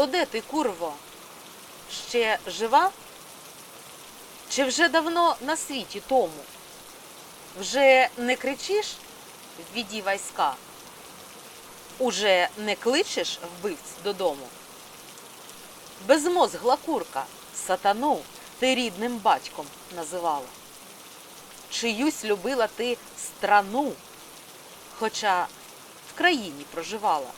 То де ти, курво? Ще жива? Чи вже давно на світі тому? Вже не кричиш «Ввіді війська? Уже не кличеш вбивць додому? Безмозгла курка, сатану ти рідним батьком називала. Чиюсь любила ти страну, хоча в країні проживала.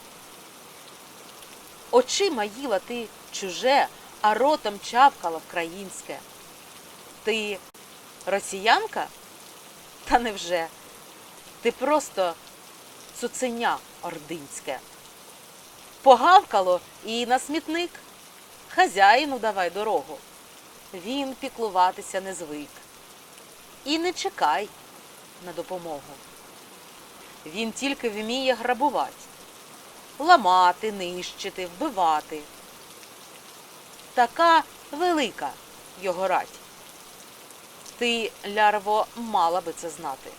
Очима їла ти чуже, а ротом чавкала вкраїнське. Ти росіянка? Та невже? Ти просто цуценя ординське. Погавкало і на смітник. Хазяїну давай дорогу. Він піклуватися не звик. І не чекай на допомогу. Він тільки вміє грабувати, ламати, нищити, вбивати. Така велика його рать. Ти, лярво, мала би це знати.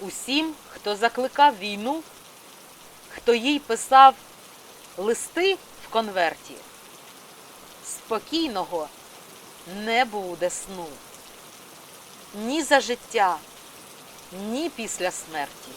Усім, хто закликав війну, хто їй писав листи в конверті, спокійного не буде сну. Ні за життя, ні після смерті.